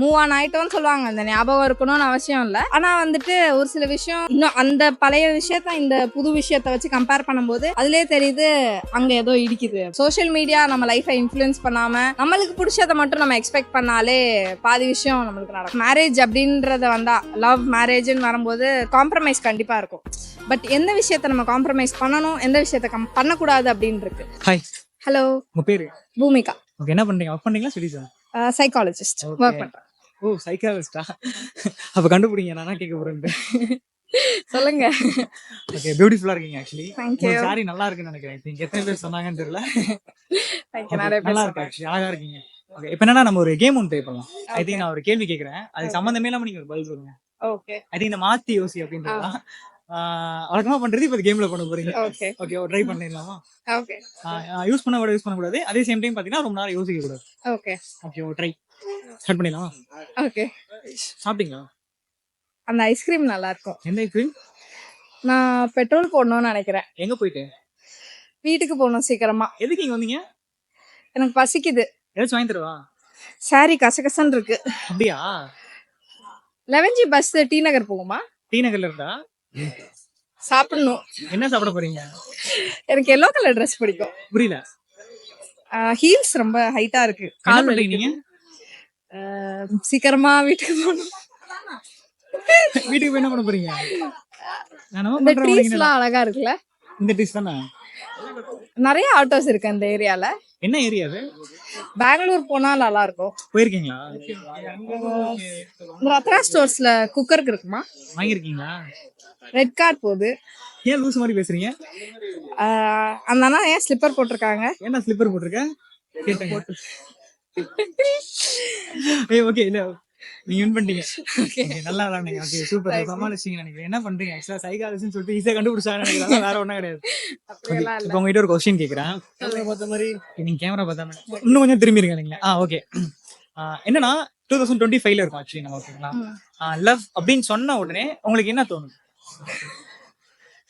Move on ஆயிட்டோம்னு சொல்லுவாங்க. அந்த ஞாபகம் இருக்கணும்னு அவசியம் இல்லை. ஆனா வந்துட்டு ஒரு சில விஷயம் இன்னும் அந்த பழைய விஷயத்த இந்த புது விஷயத்த வச்சு கம்பேர் பண்ணும்போது அதுலயே தெரியுது அங்க ஏதோ இடிக்குது. சோஷியல் மீடியா நம்ம லைஃபை இன்ஃப்ளூயன்ஸ் பண்ணாம நம்மளுக்கு பிடிச்சதை மட்டும் நம்ம எக்ஸ்பெக்ட் பண்ணாலே பாதி விஷயம் நம்மளுக்கு நடக்கும். மேரேஜ் அப்படின்றத வந்தா லவ் மேரேஜ்னு வரும்போது காம்ப்ரமைஸ் கண்டிப்பா இருக்கும். பட் எந்த விஷயத்த நம்ம காம்ப்ரமைஸ் பண்ணணும் எந்த விஷயத்த கம் பண்ணக்கூடாது அப்படின்னு இருக்கு. ஹாய் ஹலோ உங்க பேரு? பூமிகா. ஓகே என்ன பண்றீங்க? ஒர்க் பண்றீங்களா? ஸ்டடிஸா சைக்காலஜிஸ்ட். ஒர்க் பண்றேன். ஓ சைக்காலஜிஸ்டா அப்ப கண்டுபிடிங்க நான் கேட்க போறேன் சொல்லுங்க. ஓகே பியூட்டிஃபுல்லா இருக்கீங்க ஆக்சுவலி you. சாரி நல்லா இருக்குன்னு நினைக்கிறேன். நீங்க எத்தனை பேர் சொன்னாங்கன்னு தெரியல. நல்லா இருக்கு ஆக்சுவலி அழகா இருக்கீங்க. ஓகே இப்போ என்னன்னா நம்ம ஒரு கேம் ஒன்று ப்ளே பண்ணலாம். ஐ திங்க் நான் ஒரு கேள்வி கேட்கறேன். அது சம்மந்தமே இல்லாம நீங்க ஒரு பதில் சொல்லுங்க. ஓகே ஐ திங்க் இந்த மாத்தி யோசி அப்படின்றதா வழக்கமா பண்றது இப்போ கேம்ல பண்ண போறீங்க. ஓகே ஓகே ட்ரை பண்ணிடலாமா? ஓகே யூஸ் பண்ண கூட யூஸ் பண்ணக்கூடாது அதே சேம் டைம் பாத்தீங்கன்னா ரொம்ப நேரம் யோசிக்க கூடாது. ஓகே ஓகே ட்ரை ஸ்டார்ட் பண்ணிடலாமா? ஓகே. சாப்பிட்டீங்களா? அந்த ஐஸ்கிரீம் நல்லா இருக்கும் எந்த ஐஸ்கிரீம் நான் பெட்ரோல் போடணும்னு நினைக்கிறேன். எங்க போயிட்டு? வீட்டுக்கு போகணும் சீக்கிரமா. எதுக்கு இங்க வந்தீங்க? எனக்கு பசிக்குது. ஏதாச்சும் வாங்கி தருவா? சாரி கசகசன்னு இருக்கு. அப்படியா? Eleven G bus T Nagar போகுமா? டி நகர்ல இருந்தா சாப்பிடணும். என்ன சாப்பிட போறீங்க? எனக்கு எல்லோ கலர் ட்ரெஸ் பிடிக்கும். புரியல. ஹீல்ஸ் ரொம்ப ஹைட்டா இருக்கு. கால். நீங்க சீக்கிரமா வீட்டுக்கு போகணும். வீட்டுக்கு போய் என்ன பண்ண போறீங்க? இந்த ட்ரீஸ் எல்லாம் அழகா இருக்குல்ல? இந்த டிஷ் தானே? நிறைய ஆட்டோஸ் இருக்கு அந்த ஏரியால. என்ன ஏரியா அது? பெங்களூர் போனா நல்லா இருக்கும் போயிருக்கீங்களா ரத்னா ஸ்டோர்ஸ்ல குக்கருக்கு இருக்குமா? வாங்கியிருக்கீங்களா? ரெட் கார்ட் போகுது. ஏன் லூஸ் மாதிரி பேசுறீங்க? அந்த அண்ணா ஏன் ஸ்லிப்பர் போட்டிருக்காங்க? என்ன ஸ்லிப்பர் போட்டிருக்க? கேட்டேங்க. ஏய் ஓகே இல்ல நீங்க வின் பண்ணிட்டீங்க. Okay, நல்லா விளாடுங்க ஓகே சூப்பர் சமாளிச்சீங்க நினைக்கிறேன். என்ன பண்றீங்க? ஆக்சுவலா சைக்காலஜின்னு சொல்லிட்டு ஈஸியா கண்டுபிடிச்சாங்க நினைக்கிறேன். வேற ஒண்ணும் கிடையாது. இப்போ உங்ககிட்ட ஒரு கொஸ்டின் கேக்குறேன். பார்த்த மாதிரி நீங்க கேமரா பார்த்தா இன்னும் கொஞ்சம் திரும்பி இருங்க நீங்க ஆ ஓகே என்னன்னா டூ தௌசண்ட் டுவெண்ட்டி ஃபைவ்ல இருக்கும் ஆக்சுவலி நம்ம ஓகேங்களா லவ் அப்படின்னு சொன்ன உடனே உங்களுக்கு என்ன தோணும்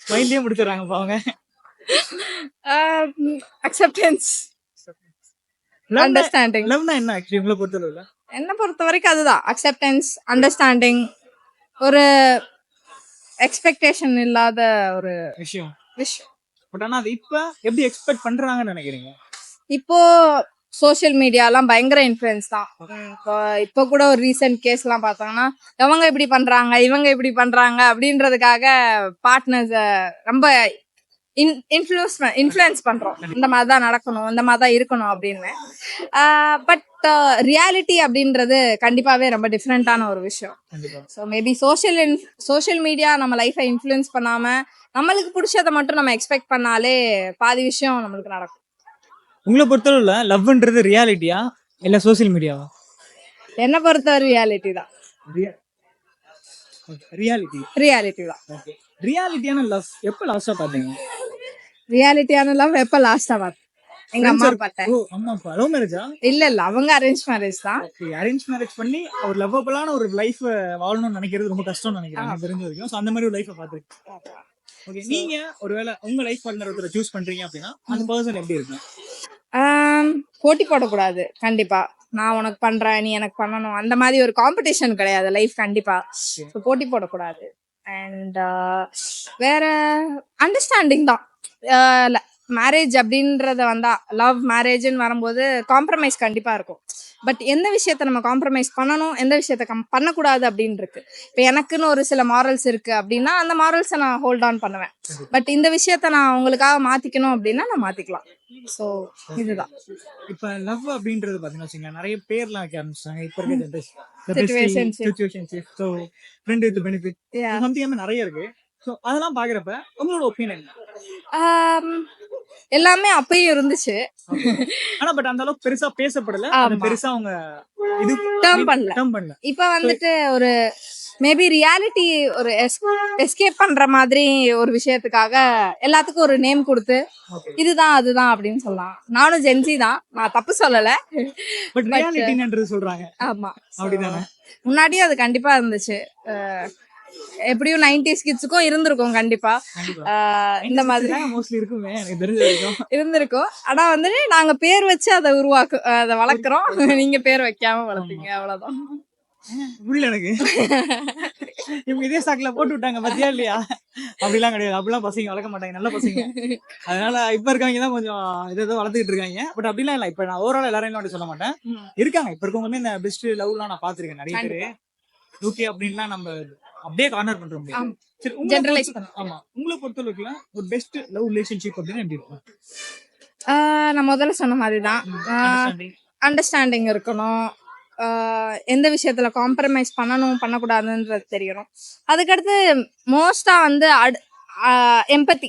ஸ்மைல்லே முடிச்சிடுறாங்க பாவங்க. அக்செப்டன்ஸ் அண்டர்ஸ்டாண்டிங் லவ்னா என்ன ஆக்சுவலி உங்களை பொறுத்தளவுல? என்ன பொறுத்த வரைக்கும் அதுதான். அக்செப்டன்ஸ் அண்டர்ஸ்டாண்டிங் ஒரு எக்ஸ்பெக்டேஷன் இல்லாத ஒரு விஷயம். விஷயம். பட் ஆனா அது இப்ப எப்படி எக்ஸ்பெக்ட் பண்றாங்கன்னு நினைக்கிறீங்க? இப்போ சோஷியல் மீடியாலாம் பயங்கர இன்ஃப்ளூயன்ஸ் தான். இப்போ இப்போ கூட ஒரு ரீசெண்ட் கேஸ்லாம் பார்த்தாங்கன்னா இவங்க இப்படி பண்றாங்க இவங்க இப்படி பண்றாங்க அப்படின்றதுக்காக பார்ட்னர்ஸ் ரொம்ப இன் இன்ஃப்ளூஸ் இன்ஃப்ளூயன்ஸ் பண்றோம். இந்த மாதிரி தான் நடக்கணும் இந்த மாதிரி தான் இருக்கணும் அப்படின்னு. பட் ரியாலிட்டி அப்படின்றது கண்டிப்பாவே ரொம்ப டிஃப்ரெண்ட்டான ஒரு விஷயம். So maybe social social media நம்ம லைஃபை இன்ஃப்ளூயன்ஸ் பண்ணாம நம்மளுக்கு பிடிச்சதை மட்டும் நம்ம எக்ஸ்பெக்ட் பண்ணாலே பாதி விஷயம் நம்மளுக்கு நடக்கும். உங்களை பொறுத்தளவுல லவ்ன்றது ரியாலிட்டியா இல்ல சோசியல் மீடியாவா என்னை பொறுத்தவரை ரியாலிட்டி தான். ரியாலிட்டி ரியாலிட்டி தான். ரியாலிட்டியான லவ் எப்ப லாஸ்டா பாத்தீங்க ரியாலிட்டியான லவ் எப்ப லாஸ்டா பார்த்தேன் எங்க அம்மா பார்த்தேன் அம்மா அப்பா லவ் மேரேஜா இல்ல இல்ல அவங்க அரேஞ்ச் மேரேஜ் தான். அரேஞ்ச் மேரேஜ் பண்ணி ஒரு லவ்வபிளான ஒரு லைஃப் வாழணும்னு நினைக்கிறது ரொம்ப கஷ்டம்னு நினைக்கிறேன் தெரிஞ்ச வரைக்கும். அந்த மாதிரி ஒரு லைஃப் பார்த்துருக்கேன். ஓகே நீங்க ஒருவேளை உங்க லைஃப் பார்ட்னர் ஒருத்தரை சூஸ் பண்றீங்க அப்படின்னா அந்த பர்சன் எப்படி இருக்கும்? போட்டி போடக்கூடாது கண்டிப்பா. நான் உனக்கு பண்றேன் நீ எனக்கு பண்ணணும் அந்த மாதிரி ஒரு காம்படிஷன் கிடையாது லைஃப் கண்டிப்பா. போட்டி போடக்கூடாது. அண்ட் வேற அண்டர்ஸ்டாண்டிங் தான். மேரேஜ் அப்படின்றத வந்தா லவ் மேரேஜ்னு வரும்போது காம்ப்ரமைஸ் கண்டிப்பா இருக்கும். பட் எந்த விஷயத்த நம்ம காம்ப்ரமைஸ் பண்ணணும் எந்த விஷயத்த கம் பண்ணக்கூடாது அப்படின்னு இருக்கு இப்போ எனக்குன்னு ஒரு சில மாரல்ஸ் இருக்கு அப்படின்னா அந்த மாரல்ஸை நான் ஹோல்ட் ஆன் பண்ணுவேன். பட் இந்த விஷயத்த நான் உங்களுக்காக மாத்திக்கணும் அப்படின்னா நான் மாத்திக்கலாம். ஸோ இதுதான். இப்ப லவ் அப்படின்றது பாத்தீங்கன்னா வச்சுக்கோங்களேன் நிறைய பேர்லாம் வைக்க ஆரம்பிச்சாங்க இப்ப இருக்க. ஜென்ரேஷன் நிறைய இருக்கு. ஸோ அதெல்லாம் பாக்குறப்ப உங்களோட ஒப்பீனியன் ஆம், எல்லாமே அப்பயும் இருந்துச்சு. ஆனா பட் அந்த அளவுக்கு பெருசா பேசப்படல. பெருசா அவங்க இது Term பண்ணல. டேர்ம் பண்ணல. இப்ப வந்துட்டு ஒரு மேபி ரியாலிட்டி ஒரு எஸ்கேப் பண்ற மாதிரி ஒரு விஷயத்துக்காக எல்லாத்துக்கும் ஒரு நேம் கொடுத்து. இதுதான் அதுதான் அப்படின்னு சொல்லலாம். நானும் ஜென்சி தான். நான் தப்பு சொல்லல. பட் ரியாலிட்டின்றது சொல்றாங்க. ஆமா. அப்படிதானே? முன்னாடியும் அது கண்டிப்பா இருந்துச்சு. எப்படியும் நைன்டிஸ் கிட்ஸுக்கும் இருந்திருக்கும் கண்டிப்பா. இந்த மாதிரி. மோஸ்ட்லி இருக்குமே எனக்கு தெரிஞ்ச வரைக்கும். இருந்திருக்கும். ஆனா வந்துட்டு நாங்க பேர் வச்சு அதை உருவாக்கு அதை வளர்க்குறோம். நீங்க பேர் வைக்காம வளர்ப்பீங்க அவ்வளவுதான். புரியல எனக்கு. இவங்க இதே சாக்குல போட்டு விட்டாங்க பத்தியா இல்லையா? அப்படிலாம் கிடையாது. அப்படிலாம் பசங்க வளர்க்க மாட்டாங்க நல்ல பசங்க. அதனால இப்ப இருக்கவங்க தான் கொஞ்சம் இது ஏதோ வளர்த்துக்கிட்டு இருக்காங்க. பட் அப்படிலாம் இல்ல. இப்ப நான் ஓவரால் எல்லாரையும் சொல்ல மாட்டேன். இருக்காங்க. இப்ப இருக்கவங்க இந்த பெஸ்ட் லவ்லாம் நான் பாத்திருக்கேன் நிறைய பேரு. ஓகே அப்படின்லாம் நம்ம அப்படியே கார்னர் பண்ற முடியாது. ஆமா. சரி உங்களை ஆமா. பொறுத்தளவுக்குல ஒரு பெஸ்ட் லவ் ரிலேஷன்ஷிப் அப்படின்னு எப்படி இருக்கும்? நான் முதல்ல சொன்ன மாதிரி தான் Understanding. அண்டர்ஸ்டாண்டிங் இருக்கணும். எந்த விஷயத்துல காம்ப்ரமைஸ் பண்ணணும் பண்ணக்கூடாதுன்றது தெரியணும். அதுக்கடுத்து மோஸ்டா வந்து எம்பத்தி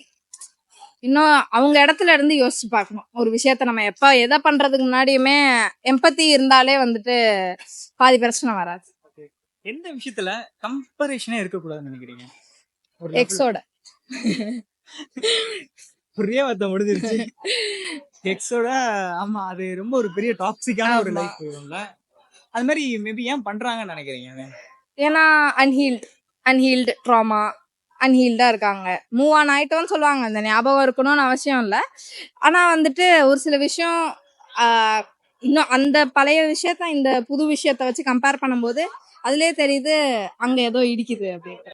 இன்னும் அவங்க இடத்துல இருந்து யோசிச்சு பார்க்கணும். ஒரு விஷயத்த நம்ம எப்ப எதை பண்றதுக்கு முன்னாடியுமே எம்பத்தி இருந்தாலே வந்துட்டு பாதி பிரச்சனை வராது. எந்த விஷயத்துல கம்பேரிஷனே இருக்கக்கூடாதுன்னு நினைக்கிறீங்க? ஒரு எக்ஸோட ஒரே வார்த்தை முடிஞ்சிருச்சு. எக்ஸோட ஆமா அது ரொம்ப ஒரு பெரிய டாக்ஸிக்கான ஒரு. லைஃப் அது மாதிரி மேபி ஏன் பண்றாங்கன்னு நினைக்கிறீங்க? ஏன்னா அன்ஹீல்டு அன்ஹீல்டு ட்ராமா அன்ஹீல்டா இருக்காங்க. மூவ் ஆன் ஆயிட்டோம்னு சொல்லுவாங்க. அந்த ஞாபகம் இருக்கணும்னு அவசியம் இல்லை. ஆனா வந்துட்டு ஒரு சில விஷயம் இன்னும் அந்த பழைய விஷயத்த இந்த புது விஷயத்த வச்சு கம்பேர் பண்ணும்போது அதுலயே தெரியுது அங்க ஏதோ இடிக்குது அப்படின்ட்டு.